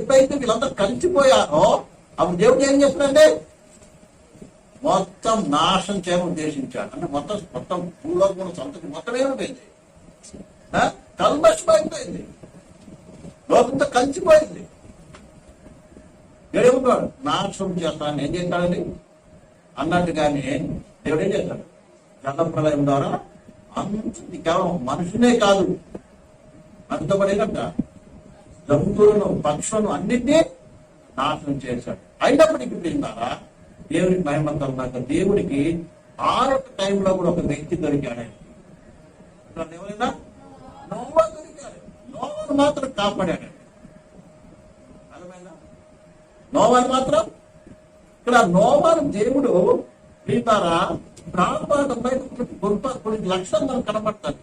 ఎప్పుడైతే వీళ్ళందరూ కలిసిపోయారో అప్పుడు దేవుడు ఏం చేస్తున్నాడంటే మొత్తం నాశనం చేయడం ఉద్దేశించాడు. అంటే మొత్తం మొత్తం భూలోకముల సంతతి మొత్తం ఏమైపోయింది ఆ? కల్మషమైపోయింది. లోకంతో కలిసిపోయింది. దేవుడు ఏమంటాడు నాశనం చేస్తాను ఏం చేస్తాడండి? అన్నట్టుగానే దేవుడు ఏం చేస్తాడు? జల ప్రళయం ద్వారా అంత కేవలం మనుషునే కాదు. అంతపడినట్ట జంతువులను పక్షులను అన్నింటినీ నాశనం చేశాడు. అయినప్పటికీ ప్రియులారా దేవునికి మహిమ కలుగునాక దేవుడికి ఆరొక టైంలో కూడా ఒక వ్యక్తి దొరికాడు. ఎవరైనా? నోవా దొరికాడు. నోవాను మాత్రం కాపాడాడు. నోవాను మాత్రం? ఇక్కడ నోవాను దేవుడు ప్రియులారా ప్రాణపాఠం బయట గొప్ప కొన్ని లక్షణం మనకు కనబడతాయి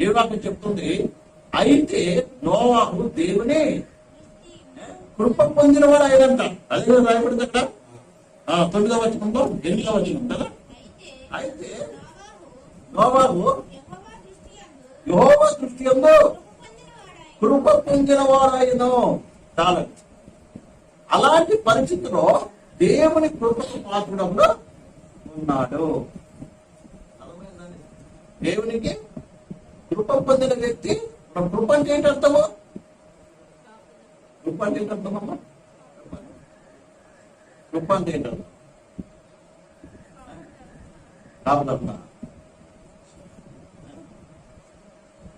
దేవుడు అక్కడ చెప్తుంది అయితే నోవాహు దేవుని కృప పొందిన వాడు ఆయనంట. అదే రాయబడింది అక్కడ ఆ, తొమ్మిదవ వచనంలో ఎనిమిదవ వచనం కదా? అయితే నోవాహు యోగ దృష్టి ఎందు కృప పొందిన వాడాయను అలాంటి పరిస్థితిలో దేవుని కృపకు పాత్రడంలో ఉన్నాడు. దేవునికి కృప పొందిన వ్యక్తి మన కృప అంటే ఏంటి అర్థము కృప అంటే ఏంటి అర్థమమ్మా కృప అంటే ఏంటి అర్థం కాపుదమ్మా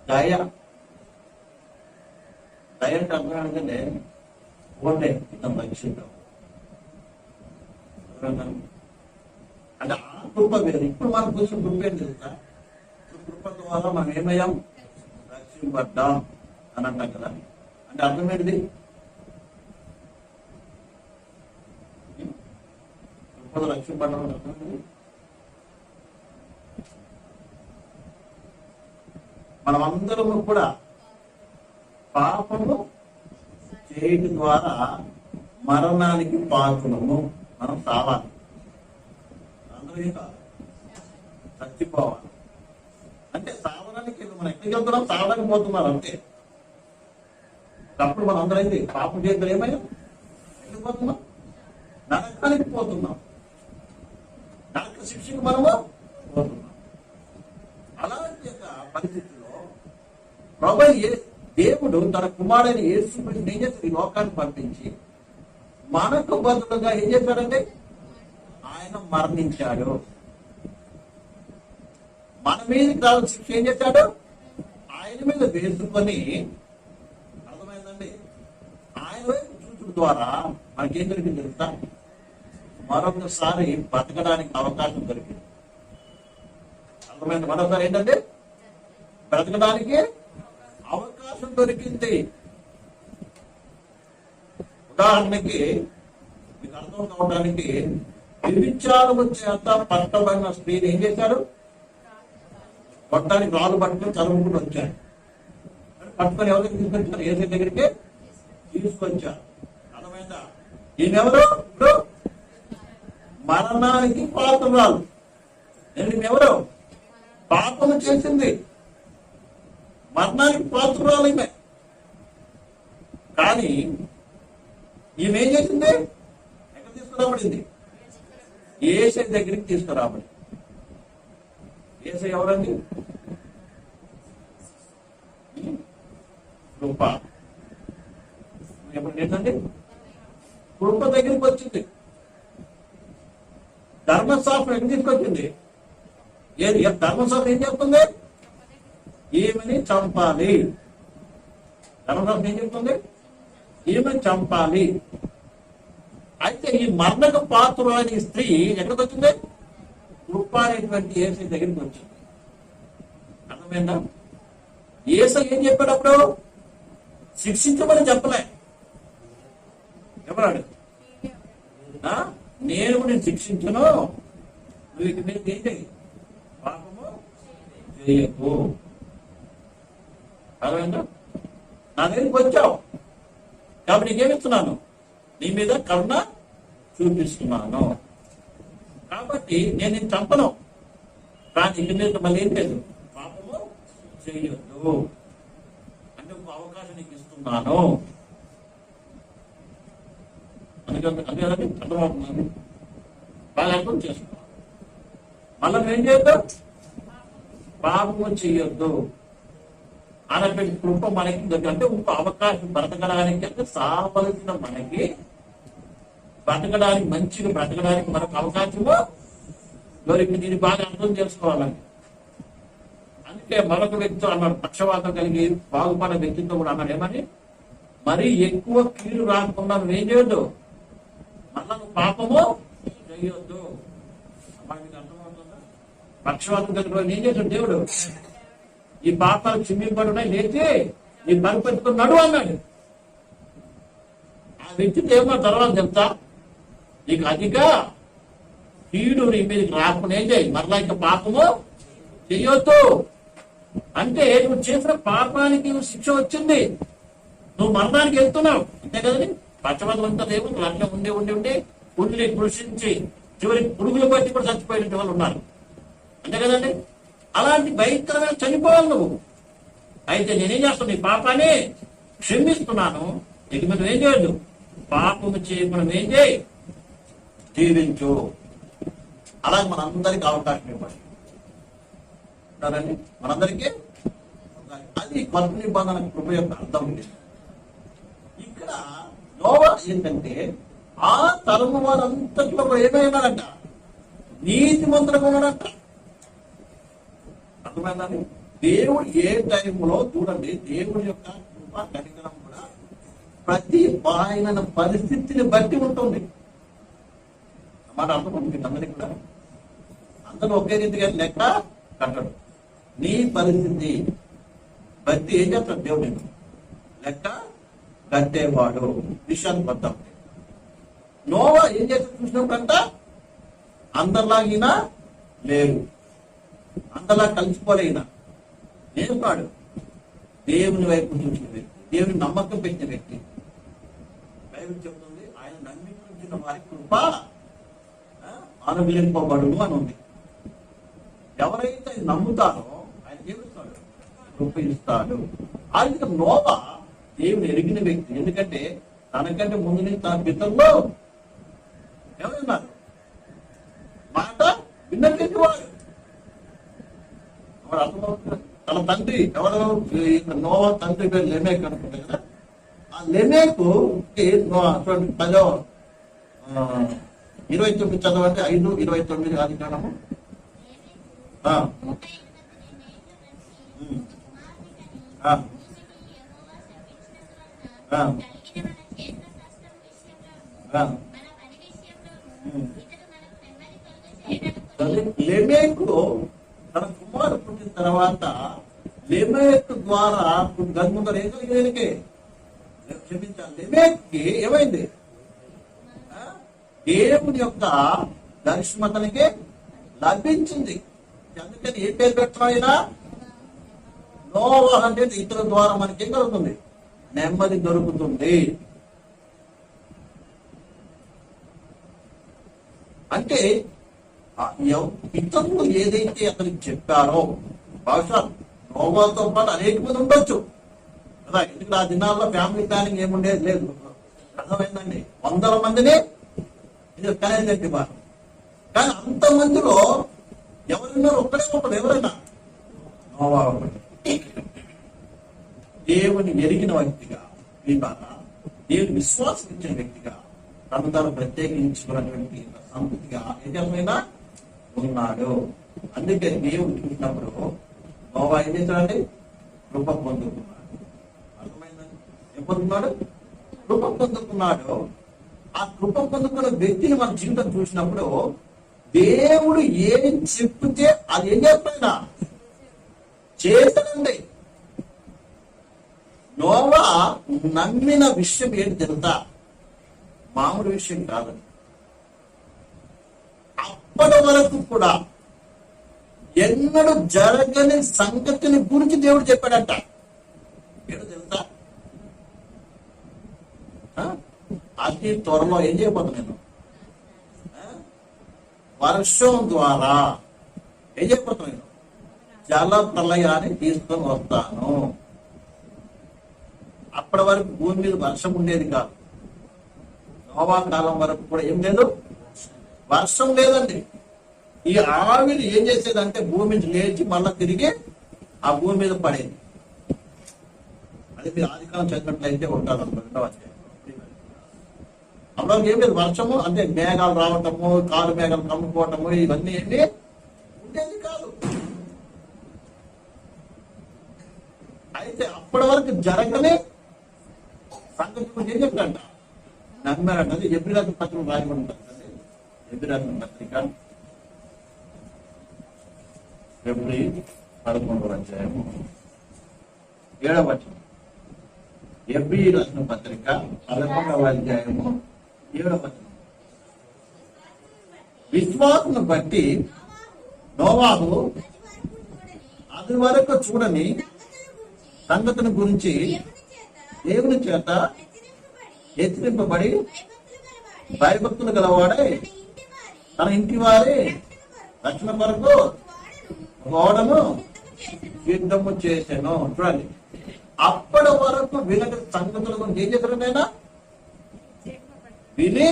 దయ దయ అంటే అర్థం ఏంటంటే ఓటే ఇతను రక్షిద్దాం అంటే ఆ కృప వేరు ఇప్పుడు మనకు కొంచెం కృప ఏం తెలుసా ఇప్పుడు కృప ద్వారా మనం ఏమయ్యాం రక్షింపడ్డాం అని అంటాం కదా. అంటే అర్థం ఏంటిది? కృపతో రక్షింపడ్డాం అంటే అర్థం ఏంటిది? మనమందరము కూడా పాపము చేయటం ద్వారా మరణానికి పాత్రము మనం సావాలి అందరూ ఏం చచ్చిపోవాలి. అంటే సావడానికి మనం ఎక్కడికి వెళ్తున్నాం సావడానికి పోతున్నారు అంతే. అప్పుడు మనం అందరైంది పాపం చేతులు ఏమయ్యా? వెళ్ళిపోతున్నాం. నరకానికి పోతున్నాం. నరక శిక్షకు మనము పోతున్నాం. అలాంటి యొక్క పరిస్థితిలో ప్రభు దేవుడు తన కుమారుని యేసు ఏం చేస్తాడు ఈ లోకాన్ని పంపించి మనకు బదులుగా ఏం చేశాడంటే ఆయన మరణించాడు. మన మీద కావాల్సిన శిక్ష ఏం చేశాడు? ఆయన మీద వేసుకొని అర్థమైందండి? ఆయన వైపు చూచుడు ద్వారా మనకేం దొరికింది తెలుసా? మరొకసారి బ్రతకడానికి అవకాశం దొరికింది. అర్థమైంది? మరొకసారి ఏంటంటే బ్రతకడానికి అవకాశం దొరికింది. ఉదాహరణకి మీకు అర్థం కావడానికి వ్యభిచారము చేత పట్టబడిన స్త్రీని ఏం చేశారు? మొత్తానికి నాలుగు పట్టుకొని చదువుకుంటూ వచ్చారు. పట్టుకొని ఎవరికి తీసుకొచ్చారు? ఏసీ దగ్గరికి? తీసుకొచ్చారు. అర్థమైందా? ఈమెవరు? ఇప్పుడు మరణానికి పాత్రరాలు. నేను ఎవరు పాపం చేసింది. మరణానికి పాత్రరాలు ఈమె. కానీ ఈమె ఏం చేసింది? ఎక్కడ తీసుకురాబడింది ఏసీ దగ్గరికి తీసుకురాబడింది. ఏసై ఎవరండి కృప ఎప్పుడు ఏంటండి కృప దగ్గరికి వచ్చింది ధర్మశాస్త్రం ఎక్కడి తీసుకొచ్చింది ఏది ధర్మశాస్త్రం ఏం చెప్తుంది ఈమెని చంపాలి ధర్మశాస్త్రం ఏం చెప్తుంది ఈమెను చంపాలి అయితే ఈ మరణకు పాత్ర అనే స్త్రీ ఎక్కడికి వచ్చింది ఉప్పారేటువంటి అనేటువంటి ఏసై దగ్గరికి వచ్చింది అర్థమైందా? ఏసై ఏం చెప్పాడు అప్పుడు శిక్షించమని చెప్పలే. ఎవరాడు నేను నేను శిక్షించను. నువ్వు ఇక మీద ఏంటి పాపము చేయకు. అర్థమైందా? నా దగ్గరికి వచ్చావు. కాబట్టి నీకేమిస్తున్నాను నీ మీద కరుణ చూపిస్తున్నాను. కాబట్టి నేను నిన్ను చంపను. కానీ ఇంటి మీద మళ్ళీ ఏం లేదు. పాపము చేయొద్దు. అంటే ఒక అవకాశం నీకు ఇస్తున్నాను. అందుకని అందుకని అర్థమవుతున్నాను బాగా అర్థం చేసుకున్నాను మళ్ళీ ఏం చేద్దాం పాపము చేయొద్దు. అనేటువంటి కృప మనకి అంటే ఒక అవకాశం బ్రతకడానికి అంటే సావలసిన మనకి బ్రతకడానికి మంచిగా బ్రతకడానికి మనకు అవకాశము దొరికి దీన్ని బాగా అర్థం చేసుకోవాలని అందుకే మరొక వ్యక్తితో అన్నారు పక్షవాతం కలిగి బాగుపడే వ్యక్తితో కూడా అన్నారు ఏమని మరి ఎక్కువ కీడు రాకుండా నువ్వేం చేయొద్దు? మళ్ళా పాపము చేయొద్దు. అమ్మా, అర్థమవుతుందా? పక్షవాతం కలిగి ఏం చేశాడు దేవుడు? ఈ పాపాలు చిమ్మింపడి ఉన్నాయి లేచి నీ పని పెట్టుకుని అన్నాడు. ఆ వ్యక్తి ఏమో తర్వాత చెప్తా. నీకు అధిక కీడు నీ మీదకి రాకుండా ఏం చేయి మరలా ఇంకా పాపము చెయ్యొద్దు అంటే నువ్వు చేసిన పాపానికి శిక్ష వచ్చింది. నువ్వు మరణానికి వెళ్తున్నావు. అంతే కదండి? పచ్చబద్ధం అంతా దేవుడు అట్లా ఉండి ఉండి ఉండి ఉండి కృషించి చివరికి పురుగులు పట్టి కూడా చచ్చిపోయిన వాళ్ళు ఉన్నారు. అంతే కదండి? అలాంటి భయంకరమైన చనిపోవాలి నువ్వు. అయితే నేనేం చేస్తాను? నీ పాపాన్ని క్షమిస్తున్నాను. ఇక మీద ఏం చేయొద్దు? పాపము చేయకుండా ఏం చేయి? జీవించు అలాగే మనందరికీ అవకాశం ఇవ్వండి. ఉంటారండి? మనందరికీ? అది కొత్త నిబంధన కృప యొక్క అర్థం ఉంది ఇక్కడ నోవా ఏంటంటే ఆ తరము వారంతట్లో కూడా ఏమైనాడంట నీతి మంత్రంగా ఉన్నాడంట అర్థమైందండి? దేవుడు ఏ టైంలో చూడండి దేవుడి యొక్క కృప కనికరం కూడా ప్రతి ఆయన పరిస్థితిని బట్టి ఉంటుంది. మాట అనుకుంటుంది అందరికి కూడా. అందరూ ఒకే రీతిగా లెక్క కట్టడు నీ పరిస్థితి భక్తి ఏం చేస్తాడు దేవుడు? లెక్క కట్టేవాడు. విషయాన్ని పడతాం నోవా ఏం చేస్తాడు చూసినప్పుడంట అందరిలాగినా లేరు. అందరిలా కలిసిపోలేనా? నేర్పాడు దేవుని వైపు చూసిన వ్యక్తి దేవుని నమ్మకం పెట్టిన వ్యక్తి. బైబిల్ చెబుతుంది ఆయన నమ్మించిన వారి కృప అనుగ్రహింపబడును అని ఉంది. ఎవరైతే నమ్ముతారో ఆయన ఏమిస్తాడు కృప ఇస్తాడు ఆయన నోవ దేవుని ఎరిగిన వ్యక్తి. ఎందుకంటే తనకంటే ముందు నుంచి తన పితంలో ఎవరున్నారు? మాట విన్నటువంటి వాడు. ఎవరు అర్థమవుతుంది తన తండ్రి ఎవరు? ఈ నోవా తండ్రి పేరు లెమేక్ అనుకుంటా కదా. ఆ లెమేకు చూడండి పదో ఇరవై తొమ్మిది చదవండి ఐదు ఇరవై తొమ్మిది ఆది కాలము లెమేకు తన కుమారుడు పుట్టిన తర్వాత లెమేక్ ద్వారా గన్ముందర ఏం కలిగేదికే క్షమించాలి. లెమేక్కి ఏమైంది? ఆ? దేవుని యొక్క దర్శనతనికి లభించింది. అందుకని ఏ పేరు పెట్టమైనా నోవా అంటే ఇతరుల ద్వారా మనకి ఏం దొరుకుతుంది నెమ్మది దొరుకుతుంది. అంటే ఇతరులు ఏదైతే అతనికి చెప్పారో బహుశా నోవాతో పాటు అనేక మంది ఉండొచ్చు. కదా ఎందుకంటే ఆ దినాల్లో ఫ్యామిలీ ప్లానింగ్ ఏముండేది? లేదు. అర్థమైందండి? వందల మందిని ఇది కనేది వారు కానీ అంతమందిలో ఎవరున్నారు ఒక్కడే ఒకడు ఎవరైనా నోవా దేవుని ఎరిగిన వ్యక్తిగా మీ ద్వారా దేవుని విశ్వాసం ఇచ్చిన వ్యక్తిగా తను తాను ప్రత్యేకించుకున్నటువంటి సంపూర్తిగా నిజమైనా ఉన్నాడు? అందుకే దేవుడు చూసినప్పుడు నోవా ఏం చేశాడండి కృప పొందుకున్నాడు అర్థమైందండి ఏం పొందుకున్నాడు కృప పొందుకున్నాడు ఆ కృప పొందుకున్న వ్యక్తిని మన జీవితం చూసినప్పుడు దేవుడు ఏది చెప్తే అది ఏం చేస్తాడా? చేస్తానండి నోవా నమ్మిన విషయం ఏంటి తెలుతా మామూలు విషయం కాదు. అప్పటి వరకు కూడా ఎన్నడూ జరగని సంగతిని గురించి దేవుడు చెప్పాడంట. ఏడు తెలుసా? అతి త్వరలో ఏం చేయబోతున్నా నేను? వర్షం ద్వారా ఏం చేయబోతున్నా నేను? జల ప్రళయాన్ని తీసుకొని వస్తాను. అప్పటి వరకు భూమి మీద వర్షం ఉండేది కాదు. నోవా కాలం వరకు కూడా ఏం లేదు? వర్షం లేదండి. ఈ ఆవిరి ఏం చేసేదంటే భూమి నుంచి లేచి మళ్ళా తిరిగి ఆ భూమి మీద పడేది. అది మీరు ఆదికాలం చదివినట్లయితే ఉంటారు రెండవ అధ్యాయం. ఏం లేదు వర్షము అంటే మేఘాలు రావటము కాలు మేఘాలు కమ్ముకోవటము ఇవన్నీ ఏంటి ఉండేది కాదు. అయితే అప్పటి వరకు జరగని సంగతి గురించి ఏం చెప్పారంట నమ్మారంట అది ఎబ్రిరాజు పత్రిక రాయబడి ఉంటుంది ఎబ్రిరాజు పత్రిక. ఫిబ్రవరి పదకొండవ అధ్యాయము. ఏడవ వచనం. ఎబ్రి రాసిన పత్రిక పదకొండవ అధ్యాయము. ఏడవ వచనం. బట్టి నోవాహు అది వరకు చూడని సంగతిని గురించి దేవుని చేత హెచ్చరింపబడి భయభక్తులు గలవాడే తన ఇంటి వారి రక్షణ వరకు గోడను యుద్ధము చేశాను చూడండి. అప్పటి వరకు వీళ్ళకి సంగతుల గురించి ఏం చేశారు నేను విని.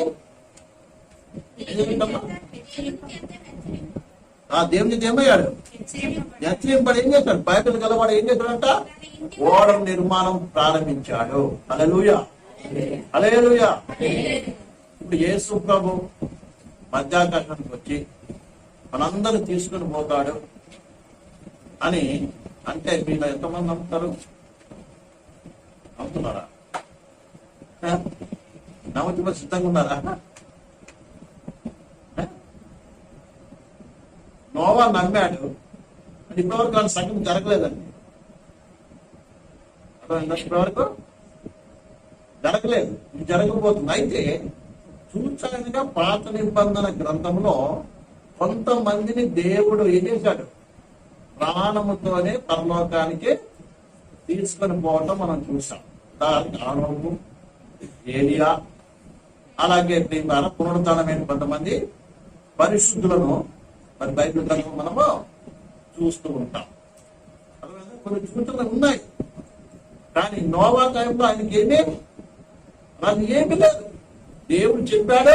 ఆ దేవుని ఏమయ్యాడు హెచ్చరింపడి ఏం చేశాడు? బైబిల్ గలవాడు ఏం చేశాడంట? ఓడ నిర్మాణం ప్రారంభించాడు. అలలుయ అలయలుయ ఇప్పుడు యేసు ప్రభు మధ్యాకాశానికి వచ్చి మనందరూ తీసుకుని పోతాడు అని అంటే మీరు ఎంతమంది నమ్ముతారు? నమ్ముతున్నారా? హ? సిద్ధంగా ఉన్నారా? నోవా నమ్మాడు అది ఇప్పటివరకు వాళ్ళ సంఘం జరగలేదండి. అర్థమైందా? ఇప్పటివరకు జరగలేదు. ఇది జరగబోతుంది అయితే సూచనగా పాత నిబంధన గ్రంథంలో కొంతమందిని దేవుడు ఏం చేశాడు? ప్రాణముతోనే పరలోకానికి తీసుకొని పోవటం మనం చూసాం దానికి ఆనోపు ఏలియా అలాగే దీని ద్వారా పునరుద్ధానమైన కొంతమంది పరిశుద్ధులను మరి బైబిల్ గ్రంథం మనము చూస్తూ ఉంటాం. అర్థమైందా? కొన్ని సూచనలు ఉన్నాయి. కానీ నోవా టైంలో ఆయనకి ఏమేమి అది ఏమి లేదు. దేవుడు చెప్పాడు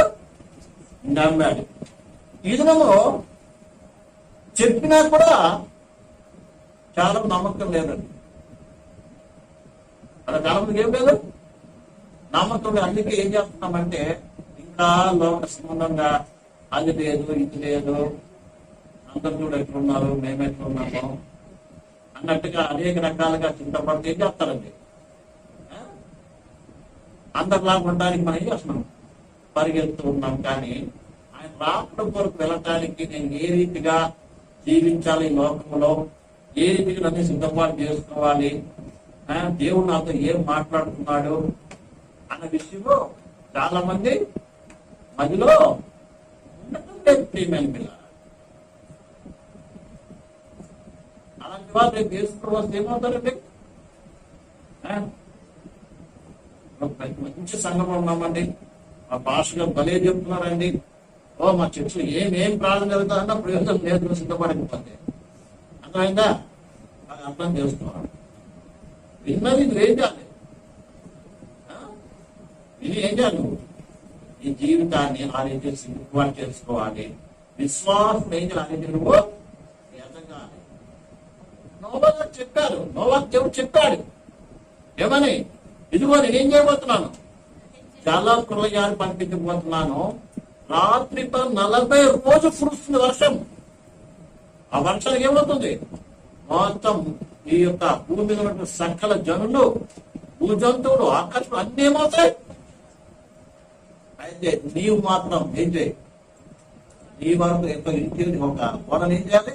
నమ్మాడు. ఈ దినము చెప్పినా కూడా చాలా నమ్మకం లేదండి. అలా చాలా మందికి ఏం లేదు? నమ్మకంగా అందుకే ఏం చేస్తున్నామంటే ఇంకా లోక సంబంధంగా అది లేదు ఇది లేదు అందరు కూడా ఎట్లున్నారు మేము ఎట్లున్నాము అన్నట్టుగా అనేక రకాలుగా చింతపడితే ఏం చేస్తారండి? అందరిలా అందరిలాగా ఉండడానికి మనం ఏం చేస్తున్నాం? పరిగెత్తు ఉన్నాం. కానీ ఆయన రావడం కొరకు వెళ్ళటానికి నేను ఏ రీతిగా జీవించాలి ఈ లోకంలో? ఏ రీతిగా నన్ను సిద్ధపాటు చేసుకోవాలి? ఆ, దేవుడు నాతో ఏం మాట్లాడుతున్నాడు? అన్న విషయంలో చాలా మంది మధ్యలో ఉండటం ప్రియమైన పిల్ల అలాంటి వాళ్ళు రేపు చేసుకుని వస్తే ఏమవుతారండి మంచి సంఘం ఉన్నామండి. మా భాషగా భలే చెప్తున్నారండి. ఓ మా చర్చలు ఏమేం ప్రార్థన జరుగుతుందన్న ప్రయోజనం లేదు సిద్ధపడకపోతే అర్థమైందా? అర్థం చేసుకోవాలి. విన్నది నువ్వు ఏం ఇది ఏం చేయాలి నువ్వు? ఈ జీవితాన్ని ఆ రీతి సిద్ధపాటు చేసుకోవాలి విశ్వాసం ఏం చేయాలి నువ్వు ఎదగాలి నోవా చెప్పాడు. చెప్పారు నోవా దేవుడు చెప్పాడు. ఏమని? ఇదిగో నేనేం చేయబోతున్నాను? చాలా కృలయాలు పంపించబోతున్నాను. రాత్రి నలభై రోజు కురుస్తుంది వర్షం. ఆ వర్షానికి ఏమవుతుంది? మొత్తం ఈ యొక్క భూమి మీద ఉన్న సకల జనులు భూజంతువులు ఆకాశం అన్ని ఏమవుతాయి? అయితే నీవు మాత్రం ఏం చేయి? నీ వరకు ఎంతో ఇంటిని ఒక కోడలు ఏం చేయాలి?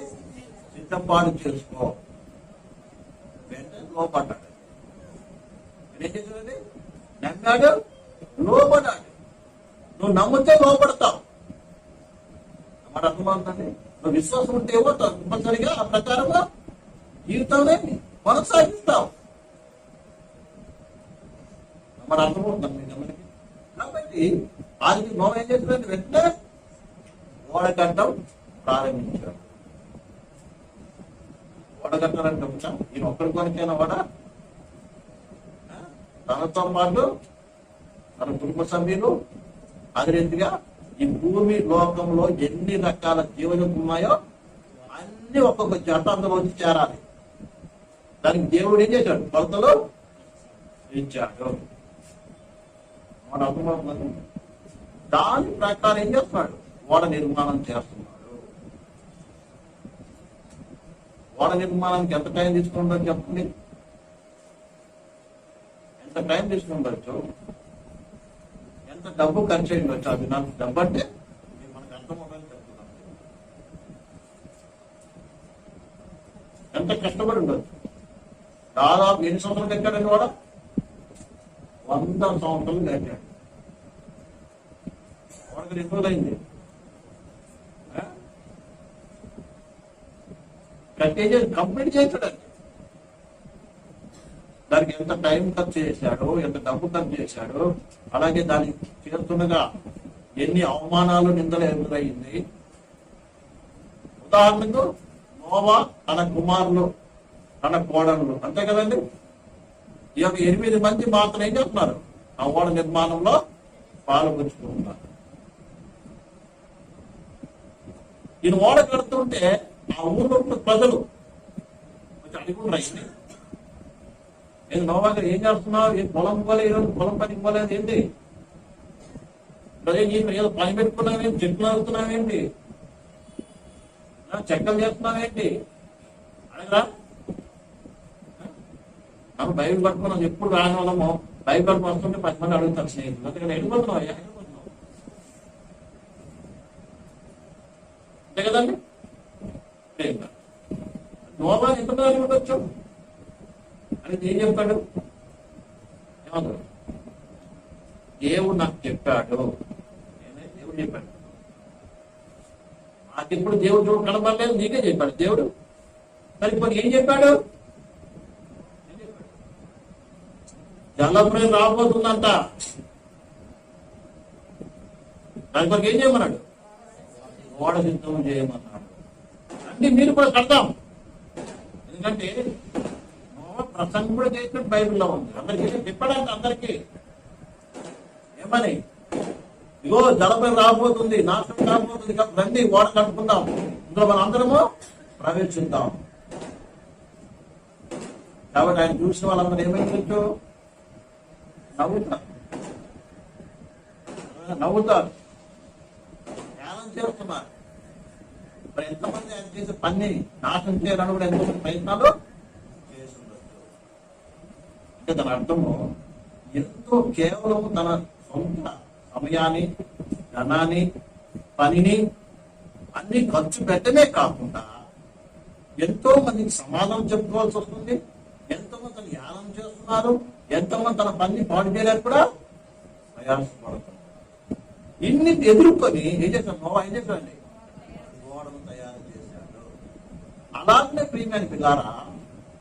సిద్ధపాటు చేసుకో. వెంటనే లోపడ్డాడు. ఏం చేశాడండి నమ్మాడు లోపడాడు నువ్వు నమ్మితే లోపడతావు. మాట అర్థమవుతుంది నువ్వు విశ్వాసం ఉంటే ఏవో తప్పనిసరిగా ఆ ప్రకారంగా జీవితాన్ని కొనసాగిస్తావు. మరి అర్థమవుతుంది మీ కాబట్టి అది నోవ ఏం చేసిందంటే వెంటనే ఓడగట్టం ప్రారంభించాడు. ఓడగట్టాలని చెప్తాం ఈయన ఒక్కడి కొనికైనా ఓడ తనతో పాటు తన కుటుంబ సభ్యులు అదే రీతిగా ఈ భూమి లోకంలో ఎన్ని రకాల జీవజంతులు ఉన్నాయో అన్ని ఒక్కొక్క జత అందులో వచ్చి చేరాలి. దానికి దేవుడు ఏం చేశాడు? కొలతలు ఇచ్చాడు. మన అర్థమవుతుంది దాని ప్రకారం ఏం చేస్తున్నాడు? ఓడ నిర్మాణం చేస్తున్నాడు. ఓడ నిర్మాణానికి ఎంత టైం తీసుకుంటుందో చెప్పండి. ఎంత టైం తీసుకుండొచ్చు ఎంత డబ్బు ఖర్చు అయ్యి అది నాకు డబ్బు అంటే మనకు అర్థమవుతుందని చెప్తున్నాను ఎంత కష్టపడి ఉండొచ్చు? దాదాపు ఎన్ని సంవత్సరాలు కట్టాడండి వాడు వంద సంవత్సరాలు కట్టాడు. వాడికి రెండు రోజులు కంప్లీట్ చేస్తాడండి దానికి ఎంత టైం ఖర్చు చేశాడు ఎంత డబ్బు ఖర్చు చేశాడు అలాగే దానికి చేస్తుండగా ఎన్ని అవమానాలు నిందలు ఎదురయ్యింది ఉదాహరణకు నోవా తన కుమారులు తన కోడళ్ళు. అంతే కదండి? ఈ యొక్క ఎనిమిది మంది మాత్రం ఏం చేస్తున్నారు? ఆ ఓడ నిర్మాణంలో పాల్గొంచుకుంటున్నారు నేను ఓడ కడుతుంటే ఆ ఊళ్ళో ఉన్న ప్రజలు కొంచెం అడుగుండ్రా నేను నోవా ఏం చేస్తున్నావు ఏం పొలం పోలేదు పొలం పనికి పోలేదు ఏంటి? ప్రజలు నేను ఏదో పని పెట్టుకున్నావేంటి చెట్లు అవుతున్నావేంటి చెక్కలు చేస్తున్నావేంటి అడగరా? మనం బైబిల్ పట్టుకున్నాం ఎప్పుడు రాని వాళ్ళము బైబిల్ పట్టుకుని పది మంది అడుగుతారు స్నేహితులు. అందుకని ఎడిపోతున్నావు అంతే కదండి? లేదు. ఎంతమంది ఉండొచ్చు? అని ఏం చెప్పాడు ఏమన్నాడు దేవుడు నాకు చెప్పాడు. నేనే దేవుడు చెప్పాడు నాకు ఇప్పుడు దేవుడు చూడు కనబడలేదు నీకే చెప్పాడు. దేవుడు? మరి ఇప్పుడు ఏం చెప్పాడు? ఏం చెప్పాడు? జలప్రయం రాబోతుందంట. దాని కొరకు ఏం చేయమన్నాడు? ఓడ సిద్ధం చేయమన్నాడు అంటే మీరు కూడా కడతాం. ఎందుకంటే ప్రసంగం కూడా చేసినట్టు బైబిల్లో ఉంది. అందరికీ చెప్పడానికి అందరికీ. ఏమని? ఇగో జలపై రాబోతుంది నాశనం రాబోతుంది కాబట్టి రండి ఓడ కట్టుకుందాం. ఇందులో మన అందరము ప్రవేశిద్దాం. కాబట్టి ఆయన చూసిన వాళ్ళందరూ ఏమైందో నవ్వుతారు. నవ్వుతారు. చేస్తున్నారు మరి ఎంతమంది ఆయన చేసే పని నాశనం చేయాలని కూడా ఎంతమంది ప్రయత్నాలు చేస్తుండొచ్చు. అంటే దాని అర్థము ఎంతో కేవలం తన సొంత సమయాన్ని ధనాన్ని పనిని అన్ని ఖర్చు పెట్టనే కాకుండా ఎంతో మందికి సమాధానం చెప్పుకోవాల్సి వస్తుంది. ఎంతమంది తను ధ్యానం చేస్తున్నారు. ఎంతమంది తన పని పాడు చేయలేక కూడా ప్రయాసపడుతున్నారు. ఇన్ని ఎదుర్కొని ఏం చేశాడు నోవా ఏం చేశాడండి గోడను తయారు చేశాడు. అలాగే ప్రియమైన పిల్లారా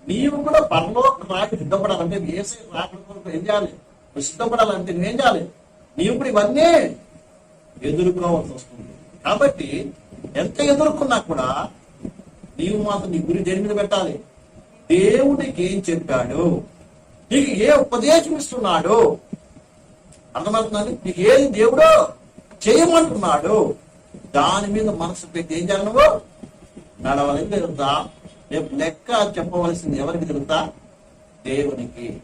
నీవు కూడా పరలోక రాకి సిద్ధపడాలంటే ఏసై రాకడ కొరకు ఏం చేయాలి? సిద్ధపడాలంటే నువ్వేం చేయాలి? నీవు కూడా ఇవన్నీ ఎదుర్కోవాల్సి వస్తుంది. కాబట్టి ఎంత ఎదుర్కొన్నా కూడా నీవు మాత్రం నీ గురి దేని మీద పెట్టాలి? దేవుడికి ఏం చెప్పాడు? నీకు ఏ ఉపదేశం ఇస్తున్నాడు? అర్థమవుతుందండి నీకు ఏది దేవుడు చేయమంటున్నాడు. దాని మీద మనసు పెట్టి ఏం చేయాలి నువ్వు? నడవలని తిరుగుతా రేపు లెక్క చెప్పవలసింది ఎవరికి తిరుగుతా దేవునికి.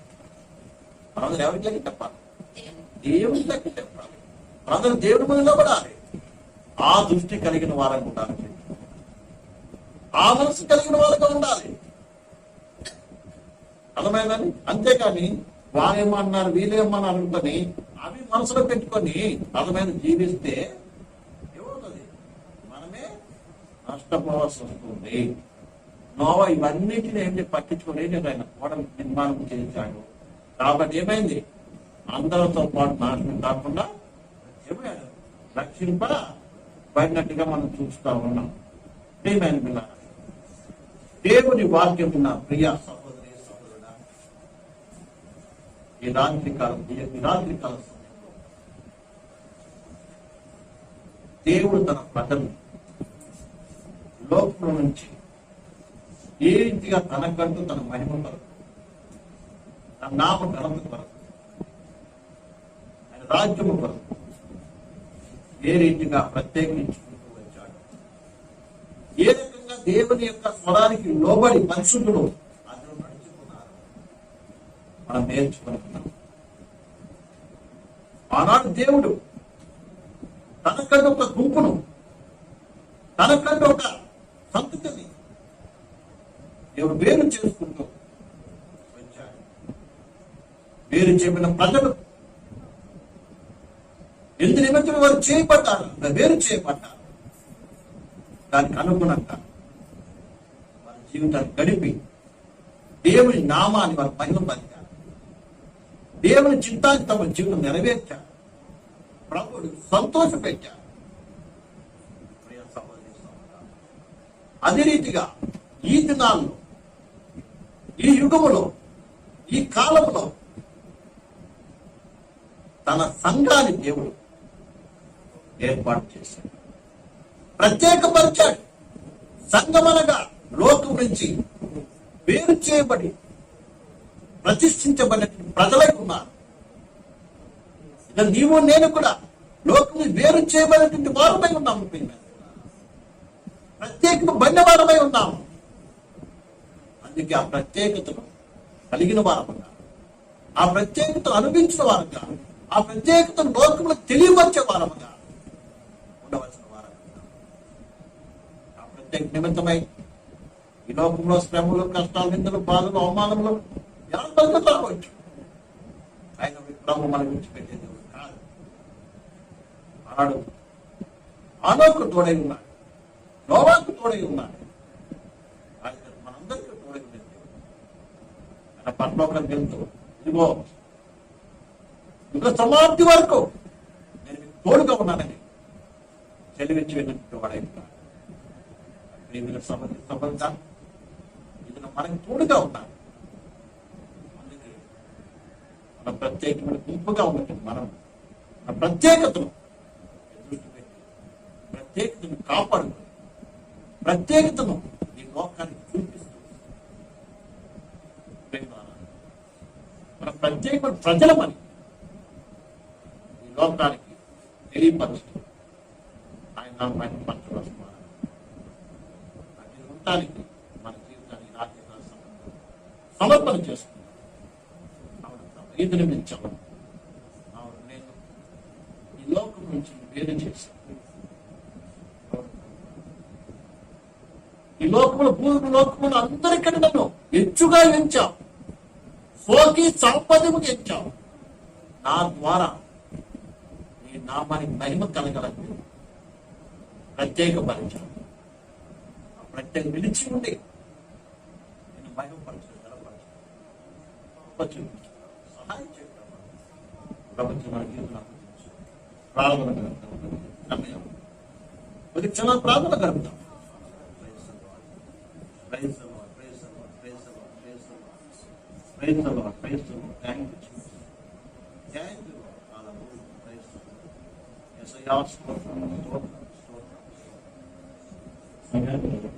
మనందరూ ఎవరికి లెక్క చెప్పాలి? దేవునికి లెక్క చెప్పాలి. మనందరూ దేవుడి ముందులో నిలబడాలి ఆ దృష్టి కలిగిన వారంగా ఉండాలి. ఆ మనసు కలిగిన వాళ్ళకి ఉండాలి. అర్థమైందని అంతేకాని వారేమన్నారు వీళ్ళేమన్నారు అనుకుంటని అవి మనసులో పెట్టుకొని అర్థమైన జీవిస్తే ఏమవుతుంది? మనమే నష్టపోవాల్సి వస్తుంది నోవా ఇవన్నిటిని ఏంటి పట్టించుకోలేదు. ఆయన కూడా నిర్మాణం చేశాడు కాబట్టి ఏమైంది? అందరితో పాటు నాశనం కాకుండా ఏమయ్యాడు? రక్షింప పడినట్టుగా మనం చూస్తా ఉన్నాం. ప్రియమైన పిల్ల దేవుని వాక్యం ఉన్న ప్రియ సహోదరి సహోదరుడా ఈ రాత్రి కాలం ఈ రాత్రి కాల సమయంలో దేవుడు తన ప్రజలు లోకంలో నుంచి ఏ రీతిగా తనకంటూ తన మహిమ కొరకు తన నామ ఘనత కొరకు ఆయన రాజ్యము కొరకు ఏ రీతిగా ప్రత్యేకించుకుంటూ వచ్చాడు. ఏ రకంగా దేవుని యొక్క స్వరానికి లోబడి పరిశుద్ధుడు అందులో నడుచుకున్నారు మనం నేర్చుకుంటున్నాం ఆనాడు దేవుడు తనకంటే ఒక గుంపును తనకంటే ఒక సంతతిని దేవుడు వేరు చేసుకుంటూ వచ్చాడు. వేరు చెప్పిన ప్రజలు ఎందు నిమిత్తం వారు చేయబడ్డారు వేరు చేయబడ్డారు. దానికి అనుగుణంగా వారి జీవితాన్ని గడిపి దేవుని నామాన్ని వారు మహిమ పలికారు దేవుని చిత్తాన్ని తమ జీవితం నెరవేర్చారు. ప్రభుడు సంతోష పెట్టారు అదే రీతిగా ఈ దినాల్లో ఈ యుగములో ఈ కాలంలో తన సంఘాన్ని దేవుడు ఏర్పాటు చేశాడు. ప్రత్యేకపరిచాడు. సంఘమనగా లోకం నుంచి వేరు చేయబడి ప్రతిష్ఠించబడిన ప్రజలై ఉన్నారు. నీవు నేను కూడా లోకం వేరు చేయబడినటువంటి వారమై ఉన్నాము ప్రియమైన ప్రత్యేకమైన వారమై ఉన్నాము. అందుకే ఆ ప్రత్యేకతను కలిగిన వారముగా ఆ ప్రత్యేకతను అనుభవించిన వారుగా ఆ ప్రత్యేకతను లోకంలో తెలియపరిచే వారముగా ఉండవలసిన వారముగా. ఆ ప్రత్యేక నిమిత్తమై ఈ లోకంలో శ్రమలు కష్టాలు నిందలు బాధలు అవమానములు ఎలా రావచ్చు? ఆయన ప్రభు మన గురించి పెట్టేది కాదు ఆనోకు తోడై ఉన్నాడు నోవాకు తోడై ఉన్నాడు ఆయన మనందరికీ తోడై ఉంది ఆయన పరలోకం వెళ్తూ ఇదిగో యుగ సమాప్తి వరకు నేను మీకు తోడుగా ఉన్నానని తెలివించి వెళ్ళినట్టు వాడై ఉన్నాడు ప్రేమిల సంబంధి సంబంధం ఇది మనకి తోడుగా ఉన్నాడు అందుకే మన ప్రత్యేకమైన గుంపుగా ఉన్నట్టు మనం మన ప్రత్యేకతను ప్రత్యేకతను కాపాడుకొని ప్రత్యేకతను ఈ లోకానికి చూపిస్తూ మన ప్రత్యేకమైన ప్రజలమని ఈ లోకానికి తెలియపరుస్తూ ఆయన నామాన్ని పంచవస్తున్నారు అది ఉండటానికి మన జీవితాన్ని రాజ్యంగా సమర్పణ చేసుకున్నాం అవును ప్రభు, ఇది అవును నేను ఈ లోకం నుంచి వేరు చేశాను. ఈ లోకములు భూమి లోకములు అందరికంటే నన్ను హెచ్చుగా ఎంచావు. సోకి సంపదము ఎంచావు. నా ద్వారా నీ నామానికి మహిమ కలగలను ప్రత్యేకపరిచావు. ఆ ప్రత్యేక నిలిచి ఉండి నేను మహిమపరచు గడపరచు సహాయం చేయడం ప్రపంచం మన జీవితం అనుమతించు. ప్రార్థన గడుపుతాం. కొద్ది క్షణాలు ప్రార్థన గడుపుతాం Praise the Lord, praise the Lord, praise the Lord, praise the Lord, praise the Lord, praise the Lord. Thank you, Jesus. Thank you, Lord. Hallelujah. Praise the Lord. Yes, I ask for స్తోత్రం, స్తోత్రం. సంఘానికి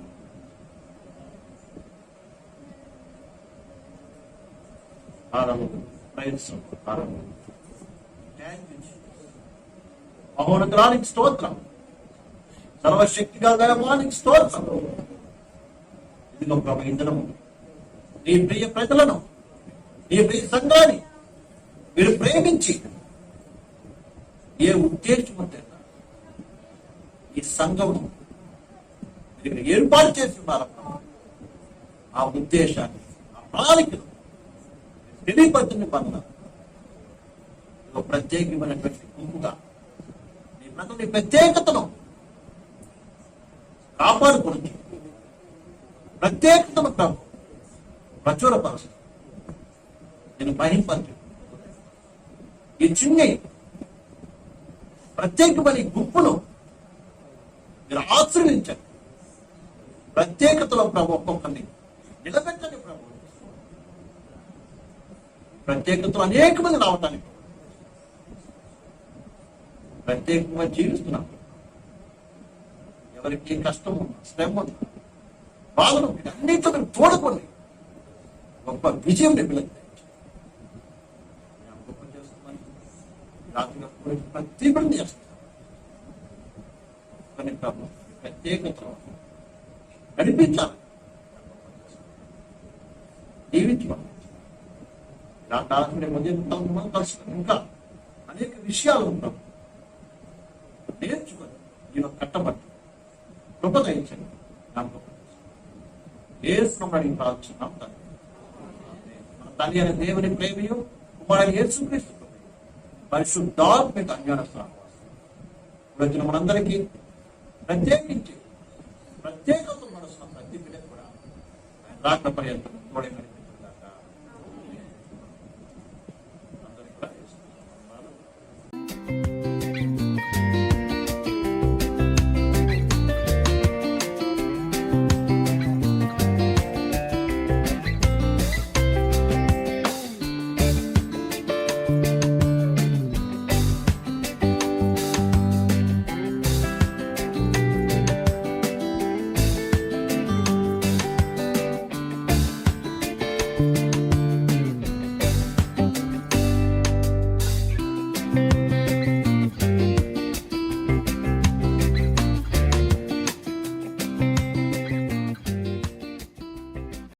Hallelujah. Praise the Lord. Hallelujah. Thank you, Jesus. మహోన్నతానికి స్తోత్రం సర్వశక్తిగా గలవానికి స్తోత్రం ఇదిగో ప్రభు ఇంధనము నీ ప్రియ ప్రజలను నీ ప్రియ సంఘాన్ని మీరు ప్రేమించి ఏ ఉద్దేశం ఈ సంఘము మీరు ఏర్పాటు చేసి ఉన్నారు ఆ ఉద్దేశాన్ని ఆ ప్రణాళికను తెలియపరచని పనులు ప్రత్యేకమైనటువంటి గుంపుగా నీ ప్రజల ప్రత్యేకతను కాపాడుకుంటుంది ప్రత్యేకతను ప్రభు ప్రచురపరచు నేను మహింపరచు ఈ చిన్ని ప్రత్యేకమైన ఈ గుంపును మీరు ఆశ్రయించండి. ప్రత్యేకతలో ప్రభు ఒక్కొక్కరిని నిలబెట్టండి ప్రభు. ప్రత్యేకతలు అనేక మంది రావటానికి. ప్రత్యేకంగా జీవిస్తున్నాం. ఎవరికి కష్టం శ్రమ ఉన్నా, బాధలు ఉన్నా, అన్నింటిలో మీరు తోడుకోండి గొప్ప విజయం నిపుణులు గొప్ప ప్రతి పని చేస్తాను ప్రత్యేకత నడిపించాలి. జీవించాలి ఇలాంటి ఆత్మీయ మధ్య మనం కలుసుకుని ఇంకా అనేక విషయాలు ఉంటాం నేర్చుకొని నేను కట్టబట్టి కృప దయించండి ఏ శ్రమని ప్రార్థిస్తున్నాం తండ్రి. మన తల్లి అనే దేవుని ప్రేమయు కుమారుడు యేసుక్రీస్తు పరిశుద్ధాత్మిక అజ్ఞాన సహవాసం వచ్చిన మనందరికీ ప్రత్యేకించి ప్రత్యేకత మనసున్న ప్రతి బిడ్డ కూడా ఆయన రాక పర్యంతం